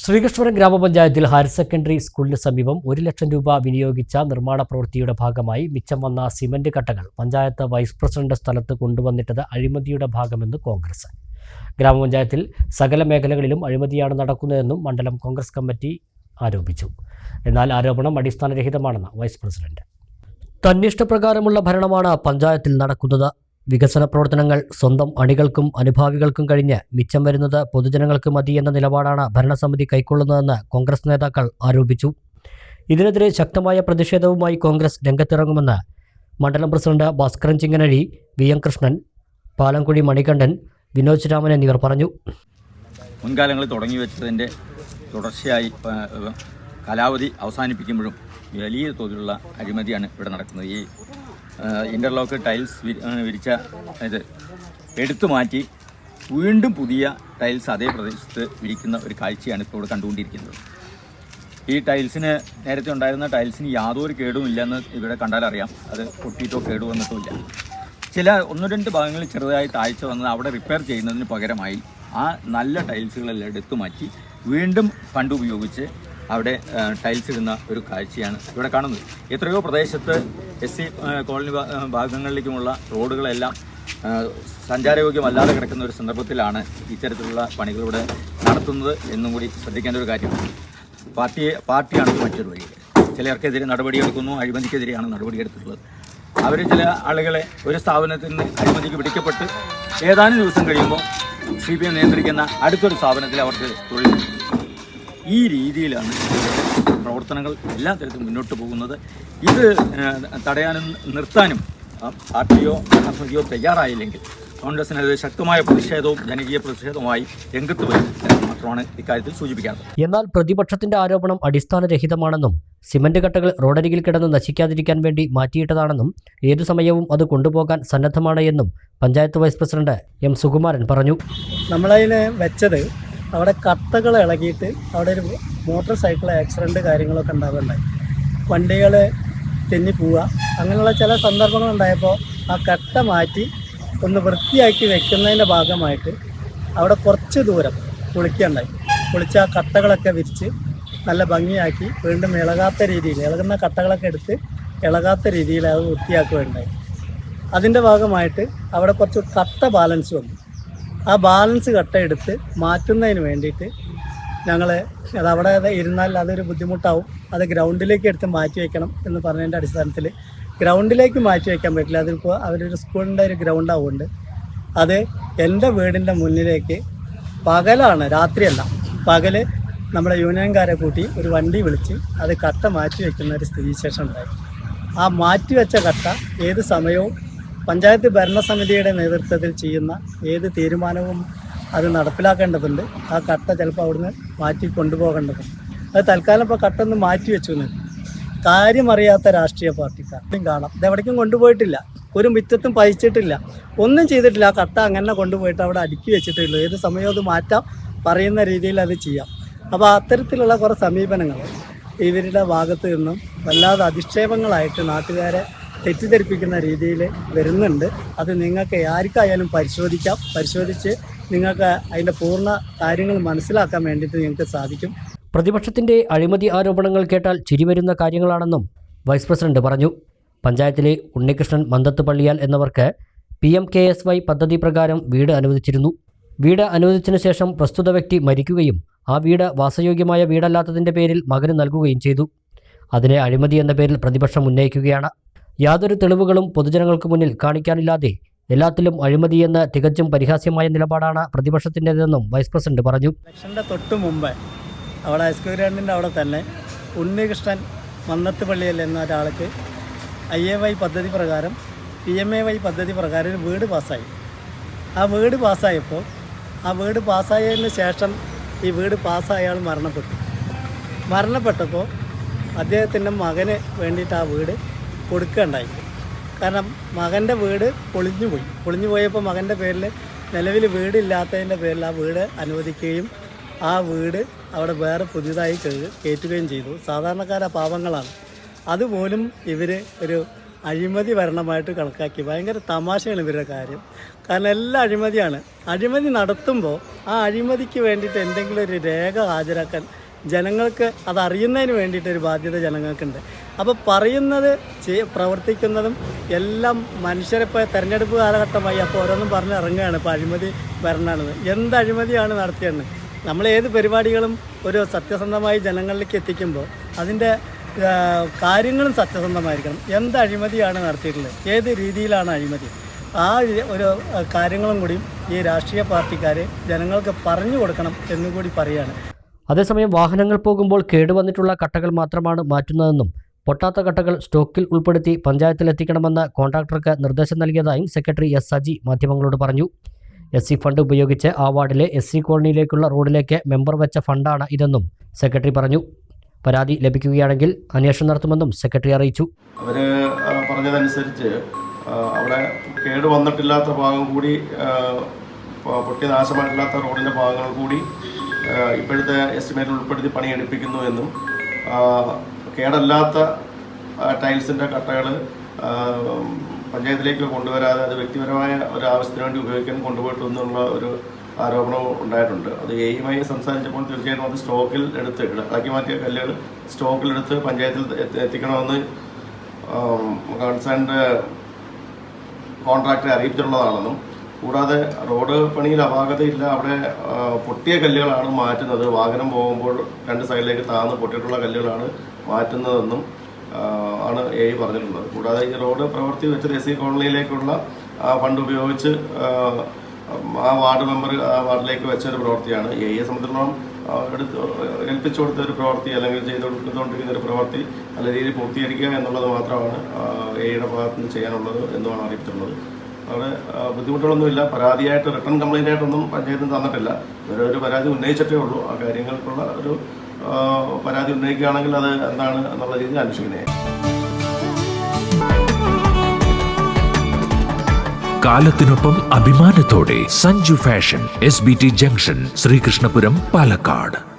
ശ്രീകൃഷ്ണപുരം ഗ്രാമപഞ്ചായത്തിൽ higher secondary സ്കൂളിന് സമീപം ഒരു ലക്ഷം രൂപ വിനിയോഗിച്ച നിർമ്മാണ പ്രവൃത്തിയുടെ ഭാഗമായി മിച്ചം വന്ന സിമന്റ് കട്ടകൾ പഞ്ചായത്ത് വൈസ് പ്രസിഡന്റ് സ്ഥലത്ത് കൊണ്ടുവന്നിട്ടത് അഴിമതിയുടെ ഭാഗമെന്ന് കോൺഗ്രസ്. ഗ്രാമപഞ്ചായത്തിൽ സകല മേഖലകളിലും അഴിമതിയാണ് നടക്കുന്നതെന്നും മണ്ഡലം കോൺഗ്രസ് കമ്മിറ്റി ആരോപിച്ചു. എന്നാൽ ആരോപണം അടിസ്ഥാനരഹിതമാണെന്ന് വൈസ് പ്രസിഡന്റ്. തന്നിഷ്ടപ്രകാരമുള്ള ഭരണമാണ് പഞ്ചായത്തിൽ നടക്കുന്നത്. വികസന പ്രവർത്തനങ്ങൾ സ്വന്തം അണികൾക്കും അനുഭാവികൾക്കും കഴിഞ്ഞ് മിച്ചം വരുന്നത് പൊതുജനങ്ങൾക്ക് മതി എന്ന നിലപാടാണ് ഭരണസമിതി കൈക്കൊള്ളുന്നതെന്ന് കോൺഗ്രസ് നേതാക്കൾ ആരോപിച്ചു. ഇതിനെതിരെ ശക്തമായ പ്രതിഷേധവുമായി കോൺഗ്രസ് രംഗത്തിറങ്ങുമെന്ന് മണ്ഡലം പ്രസിഡന്റ് ഭാസ്കരൻ ചിങ്ങനഴി വി എം കൃഷ്ണൻ പാലംകുഴി മണികണ്ഠൻ വിനോദ് രാമൻ എന്നിവർ പറഞ്ഞു. മുൻകാലങ്ങളിൽ തുടങ്ങി വെച്ചതിന്റെ തുടർച്ചയായി കാലാവധി അവസാനിപ്പിക്കുമ്പോഴും വലിയ തോതിലുള്ള അഴിമതിയാണ് ഇവിടെ നടക്കുന്നത്. ഈ ഇന്റർലോക്ക് ടൈൽസ് വിരിച്ച ഇത് എടുത്തു മാറ്റി വീണ്ടും പുതിയ ടൈൽസ് അതേ പ്രദേശത്ത് വിരിക്കുന്ന ഒരു കാഴ്ചയാണ് ഇപ്പോൾ ഇവിടെ കണ്ടുകൊണ്ടിരിക്കുന്നത്. ഈ ടൈൽസിന് നേരത്തെ ഉണ്ടായിരുന്ന ടൈൽസിന് യാതൊരു കേടും ഇല്ലെന്ന് ഇവിടെ കണ്ടാലറിയാം അത് പൊട്ടിയിട്ടോ കേടു വന്നിട്ടുമില്ല ചില ഒന്ന് രണ്ട് ഭാഗങ്ങളിൽ ചെറുതായി താഴ്ച വന്നത് അവിടെ റിപ്പയർ ചെയ്യുന്നതിന് പകരമായി ആ നല്ല ടൈൽസുകളെല്ലാം എടുത്തു മാറ്റി വീണ്ടും ഫണ്ട് ഉപയോഗിച്ച് അവിടെ ടൈൽസ് ഇടുന്ന ഒരു കാഴ്ചയാണ് ഇവിടെ കാണുന്നത്. എത്രയോ പ്രദേശത്ത് എസ് സി കോളനി ഭാഗങ്ങളിലേക്കുമുള്ള റോഡുകളെല്ലാം സഞ്ചാരയോഗ്യമല്ലാതെ കിടക്കുന്ന ഒരു സന്ദർഭത്തിലാണ് ഇത്തരത്തിലുള്ള പണികളിവിടെ നടത്തുന്നത് എന്നും കൂടി ശ്രദ്ധിക്കേണ്ട ഒരു കാര്യമാണ് പാർട്ടിയെ പാർട്ടിയാണ് മറ്റൊരു വഴി. ചിലർക്കെതിരെ നടപടിയെടുക്കുന്നു അഴിമതിക്കെതിരെയാണ് നടപടിയെടുത്തിട്ടുള്ളത്. അവർ ചില ആളുകളെ ഒരു സ്ഥാപനത്തിൽ നിന്ന് അഴിമതിക്ക് പിടിക്കപ്പെട്ട് ഏതാനും ദിവസം കഴിയുമ്പോൾ സി പി എം നിയന്ത്രിക്കുന്ന അടുത്തൊരു സ്ഥാപനത്തിൽ അവർക്ക് തൊഴിൽ. ഈ രീതിയിലാണ് പ്രവർത്തനങ്ങൾ എല്ലാ തരത്തിലും മുന്നോട്ട് പോകുന്നത്. ഇത് തടയാനും നിർത്താനും ആ, പാർട്ടിയോ ഭരണസമിതിയോ തയ്യാറായില്ലെങ്കിൽ കോൺഗ്രസിനെതിരെ ശക്തമായ പ്രതിഷേധവും ജനകീയ പ്രതിഷേധവുമായി രംഗത്ത് വരും മാത്രമാണ് ഇക്കാര്യത്തിൽ സൂചിപ്പിക്കാറ് എന്നാൽ പ്രതിപക്ഷത്തിന്റെ ആരോപണം അടിസ്ഥാനരഹിതമാണെന്നും സിമന്റ് കട്ടകൾ റോഡരികിൽ കിടന്ന് നശിക്കാതിരിക്കാൻ വേണ്ടി മാറ്റിയിട്ടതാണെന്നും ഏതു സമയവും അത് കൊണ്ടുപോകാൻ സന്നദ്ധമാണ് എന്നും panchayat vice president M Sukumaran പറഞ്ഞു. നമ്മളതിന് വെച്ചത് അവിടെ കത്തകൾ ഇളകിയിട്ട് അവിടെ ഒരു മോട്ടോർ സൈക്കിൾ ആക്സിഡന്റ് കാര്യങ്ങളൊക്കെ ഉണ്ടാകുന്നുണ്ടായി വണ്ടികൾ തെന്നി പോവുക. അങ്ങനെയുള്ള ചില സന്ദർഭങ്ങൾ ഉണ്ടായപ്പോൾ ആ കട്ട മാറ്റി ഒന്ന് വൃത്തിയാക്കി വെക്കുന്നതിന്റെ ഭാഗമായിട്ട് അവിടെ കുറച്ച് ദൂരം കുളിക്കുകയുണ്ടായി. കുളിച്ച് ആ കട്ടകളൊക്കെ വിരിച്ച് നല്ല ഭംഗിയാക്കി വീണ്ടും ഇളകാത്ത രീതിയിൽ ഇളകുന്ന കട്ടകളൊക്കെ എടുത്ത് ഇളകാത്ത രീതിയിൽ അത് വൃത്തിയാക്കുകയുണ്ടായി. അതിന്റെ ഭാഗമായിട്ട് അവിടെ കുറച്ച് കട്ട ബാലൻസ് വന്നു. ആ ബാലൻസ് കട്ട എടുത്ത് മാറ്റുന്നതിന് വേണ്ടിയിട്ട് ഞങ്ങൾ അതവിടെ ഇരുന്നാൽ അതൊരു ബുദ്ധിമുട്ടാവും. അത് ഗ്രൗണ്ടിലേക്ക് എടുത്ത് മാറ്റി വയ്ക്കണം എന്ന് പറഞ്ഞതിന്റെ അടിസ്ഥാനത്തിൽ ഗ്രൗണ്ടിലേക്ക് മാറ്റി വയ്ക്കാൻ പറ്റില്ല. അതിപ്പോൾ അവരൊരു സ്കൂളിന്റെ ഒരു ഗ്രൗണ്ട് ആവുന്നുണ്ട്. അത് എന്റെ വീടിന്റെ മുന്നിലേക്ക് പകലാണ് രാത്രിയല്ല. പകൽ നമ്മുടെ യൂണിയൻകാരെ കൂട്ടി ഒരു വണ്ടി വിളിച്ച് അത് കട്ട മാറ്റി വയ്ക്കുന്ന ഒരു സ്ഥിതിവിശേഷം ഉണ്ടായി. ആ മാറ്റി വെച്ച കട്ട ഏത് സമയവും പഞ്ചായത്ത് ഭരണസമിതിയുടെ നേതൃത്വത്തിൽ ചെയ്യുന്ന ഏത് തീരുമാനവും അത് നടപ്പിലാക്കേണ്ടതുണ്ട്. ആ കട്ട ചിലപ്പോൾ അവിടുന്ന് മാറ്റി കൊണ്ടുപോകേണ്ടതുണ്ട്. അത് തൽക്കാലം ഇപ്പോൾ കട്ടൊന്ന് മാറ്റി വെച്ചു എന്ന്. കാര്യമറിയാത്ത രാഷ്ട്രീയ പാർട്ടിക്കാർ. ഇതും കാണാം. ഇത് എവിടേക്കും കൊണ്ടുപോയിട്ടില്ല. ഒരു മിറ്റത്തും പതിച്ചിട്ടില്ല ഒന്നും ചെയ്തിട്ടില്ല. ആ കട്ട അങ്ങനെ കൊണ്ടുപോയിട്ട് അവിടെ അടുക്കി വെച്ചിട്ടുള്ളൂ ഏത് സമയവും അത് മാറ്റാം. പറയുന്ന രീതിയിൽ അത് ചെയ്യാം. അപ്പോൾ അത്തരത്തിലുള്ള കുറേ സമീപനങ്ങൾ ഇവരുടെ ഭാഗത്ത് നിന്നും വല്ലാതെ അധിക്ഷേപങ്ങളായിട്ട് നാട്ടുകാരെ തെറ്റിദ്ധരിപ്പിക്കുന്ന രീതിയിൽ വരുന്നുണ്ട്. അത് നിങ്ങൾക്ക് ആർക്കായാലും പരിശോധിക്കാം. പരിശോധിച്ച് നിങ്ങൾക്ക് അതിന്റെ പൂർണ കാര്യങ്ങൾ മനസ്സിലാക്കാൻ വേണ്ടിയിട്ട് നിങ്ങൾക്ക് സാധിക്കും. പ്രതിപക്ഷത്തിന്റെ അഴിമതി ആരോപണങ്ങൾ കേട്ടാൽ ചിരിവരുന്ന കാര്യങ്ങളാണെന്നും വൈസ് പ്രസിഡന്റ് പറഞ്ഞു. പഞ്ചായത്തിലെ Unnikrishnan മന്തത്ത് Palliyal എന്നവർക്ക് P M K S Y പദ്ധതി പ്രകാരം വീട് അനുവദിച്ചിരുന്നു. വീട് അനുവദിച്ചതിനു ശേഷം പ്രസ്തുത വ്യക്തി മരിക്കുകയും ആ വീട് വാസയോഗ്യമായ വീടല്ലാത്തതിന്റെ പേരിൽ മകന് നൽകുകയും ചെയ്തു. അതിനെ അഴിമതി എന്ന പേരിൽ പ്രതിപക്ഷം ഉന്നയിക്കുകയാണ്. യാതൊരു തെളിവുകളും പൊതുജനങ്ങൾക്ക് മുന്നിൽ കാണിക്കാനില്ലാതെ എല്ലാത്തിലും അഴിമതിയെന്ന് തികച്ചും പരിഹാസ്യമായ നിലപാടാണ് പ്രതിപക്ഷത്തിന്റെതെന്നും വൈസ് പ്രസിഡന്റ് പറഞ്ഞു. ഇലക്ഷന്റെ തൊട്ട് മുമ്പ് അവിടെ ഹൈസ്കൂൾ ഗ്രൗണ്ടിന്റെ അവിടെ തന്നെ ഉണ്ണികൃഷ്ണൻ മന്നത്ത് പള്ളിയിൽ എന്ന ഒരാൾക്ക് ഐ എ വൈ പദ്ധതി പ്രകാരം പി എം എ വൈ പദ്ധതി പ്രകാരം ഒരു വീട് പാസ്സായി. ആ വീട് പാസ്സായപ്പോൾ ആ വീട് പാസ്സായതിന് ശേഷം ഈ വീട് പാസ്സായ മരണപ്പെട്ടു. മരണപ്പെട്ടപ്പോൾ അദ്ദേഹത്തിന്റെ മകന് വേണ്ടിയിട്ട് ആ വീട് കൊടുക്കുകയുണ്ടായി. കാരണം മകന്റെ വീട് പൊളിഞ്ഞു പോയി. പൊളിഞ്ഞു പോയപ്പോൾ മകന്റെ പേരിൽ നിലവിൽ വീടില്ലാത്തതിന്റെ പേരിൽ ആ വീട് അനുവദിക്കുകയും ആ വീട് അവിടെ വേറെ പുതിയതായി കയറ്റുകയും ചെയ്തു. സാധാരണക്കാരാ പാവങ്ങളാണ്. അതുപോലും ഇവർ ഒരു അഴിമതി ഭരണമായിട്ട് കണക്കാക്കി. ഭയങ്കര തമാശയാണ് ഇവരുടെ കാര്യം. കാരണം എല്ലാം അഴിമതിയാണ്. അഴിമതി നടത്തുമ്പോൾ ആ അഴിമതിക്ക് വേണ്ടിയിട്ട് എന്തെങ്കിലും ഒരു രേഖ ഹാജരാക്കാൻ ജനങ്ങൾക്ക് അതറിയുന്നതിന് വേണ്ടിയിട്ടൊരു ബാധ്യത ജനങ്ങൾക്കുണ്ട്. അപ്പോൾ പറയുന്നത് പ്രവർത്തിക്കുന്നതും എല്ലാം മനുഷ്യരിപ്പോൾ തെരഞ്ഞെടുപ്പ് കാലഘട്ടമായി അപ്പോൾ ഓരോന്നും പറഞ്ഞ് ഇറങ്ങുകയാണ്. ഇപ്പോൾ അഴിമതി വരണമെന്ന് എന്ത് അഴിമതിയാണ് നടത്തിയെന്ന്? നമ്മൾ ഏത് പരിപാടികളും ഒരു സത്യസന്ധമായി ജനങ്ങളിലേക്ക് എത്തിക്കുമ്പോൾ അതിന്റെ കാര്യങ്ങളും സത്യസന്ധമായിരിക്കണം. എന്ത് അഴിമതിയാണ് നടത്തിയിട്ടുള്ളത്? ഏത് രീതിയിലാണ് അഴിമതി? ആ ഒരു- ഒരു കാര്യങ്ങളും കൂടി ഈ രാഷ്ട്രീയ പാർട്ടിക്കാർ ജനങ്ങൾക്ക് പറഞ്ഞു കൊടുക്കണം എന്നും കൂടി പറയുകയാണ് അതേസമയം വാഹനങ്ങൾ പോകുമ്പോൾ കേടുവന്നിട്ടുള്ള കട്ടകൾ മാത്രമാണ് മാറ്റുന്നതെന്നും പൊട്ടാത്ത കട്ടകൾ സ്റ്റോക്കിൽ ഉൾപ്പെടുത്തി പഞ്ചായത്തിലെത്തിക്കണമെന്ന് കോൺട്രാക്ടർക്ക് നിർദ്ദേശം നൽകിയതായും സെക്രട്ടറി എസ് സജി മാധ്യമങ്ങളോട് പറഞ്ഞു. എസ് സി ഫണ്ട് ഉപയോഗിച്ച് ആ വാർഡിലെ എസ് സി കോളനിയിലേക്കുള്ള റോഡിലേക്ക് മെമ്പർ വെച്ച ഫണ്ടാണ് ഇതെന്നും സെക്രട്ടറി പറഞ്ഞു. പരാതി ലഭിക്കുകയാണെങ്കിൽ അന്വേഷണം നടത്തുമെന്നും സെക്രട്ടറി അറിയിച്ചു. അവർ പറഞ്ഞതനുസരിച്ച് അവിടെ കേട് വന്നിട്ടില്ലാത്ത ഭാഗം കൂടി പൊട്ടി നാശമായിട്ടില്ലാത്ത റോഡിന്റെ ഭാഗങ്ങൾ കൂടി ഇപ്പോഴത്തെ എസ്റ്റിമേറ്റിൽ ഉൾപ്പെടുത്തി പണിയെടുപ്പിക്കുന്നു എന്നും കേടല്ലാത്ത ടൈൽസിന്റെ കട്ടകൾ പഞ്ചായത്തിലേക്ക് കൊണ്ടുവരാതെ അത് വ്യക്തിപരമായ ഒരു ആവശ്യത്തിന് വേണ്ടി ഉപയോഗിക്കാൻ കൊണ്ടുപോയിട്ടു എന്നുള്ള ഒരു ആരോപണവും ഉണ്ടായിട്ടുണ്ട്. അത് എയുമായി സംസാരിച്ചപ്പോൾ തീർച്ചയായിട്ടും അത് സ്റ്റോക്കിൽ എടുത്ത് ഇളക്കി മാറ്റിയ കല്ലുകൾ സ്റ്റോക്കിലെടുത്ത് പഞ്ചായത്തിൽ എത്തി- എത്തിക്കണമെന്ന് കൺസേൺഡ് കോൺട്രാക്ടറെ അറിയിച്ചിട്ടുള്ളതാണെന്നും കൂടാതെ റോഡ് പണിയിൽ അപാകതയില്ല അവിടെ പൊട്ടിയ കല്ലുകളാണ് മാറ്റുന്നത്. വാഹനം പോകുമ്പോൾ രണ്ട് സൈഡിലേക്ക് താന്ന് പൊട്ടിയിട്ടുള്ള കല്ലുകളാണ് മാറ്റുന്നതെന്നും ആണ് എ പറഞ്ഞിട്ടുള്ളത്. കൂടാതെ ഈ റോഡ് പ്രവർത്തി വെച്ചത് എസ് സി കോളനിയിലേക്കുള്ള ആ ഫണ്ട് ഉപയോഗിച്ച് ആ, വാർഡ് മെമ്പർ ആ വാർഡിലേക്ക് വെച്ച ഒരു പ്രവൃത്തിയാണ് എ ഐയെ സംബന്ധിച്ചിടത്തോളം എടുത്ത് ഏൽപ്പിച്ചു കൊടുത്ത ഒരു പ്രവൃത്തി അല്ലെങ്കിൽ ചെയ്തു കൊടുത്തുകൊണ്ടിരിക്കുന്ന ഒരു പ്രവൃത്തി നല്ല രീതിയിൽ പൂർത്തീകരിക്കുക എന്നുള്ളത് മാത്രമാണ് എയുടെ ഭാഗത്ത് നിന്ന് ചെയ്യാനുള്ളത് എന്നുമാണ് അറിയിച്ചിട്ടുള്ളത്. അവിടെ ബുദ്ധിമുട്ടുകളൊന്നുമില്ല. പരാതിയായിട്ട് റിട്ടേൺ കംപ്ലൈന്റ് ആയിട്ടൊന്നും പഞ്ചായത്തിന് തന്നിട്ടില്ല. ഇവരൊരു പരാതി ഉന്നയിച്ചിട്ടേ ഉള്ളൂ. ആ കാര്യങ്ങൾക്കുള്ള ഒരു പരാതി ഉന്നയിക്കുകയാണെങ്കിൽ അത് എന്താണ് എന്നുള്ള രീതിയിൽ അന്വേഷിക്കണേ. കാലത്തിനൊപ്പം അഭിമാനത്തോടെ Sanju fashion S B T junction Sreekrishnapuram Palakkad.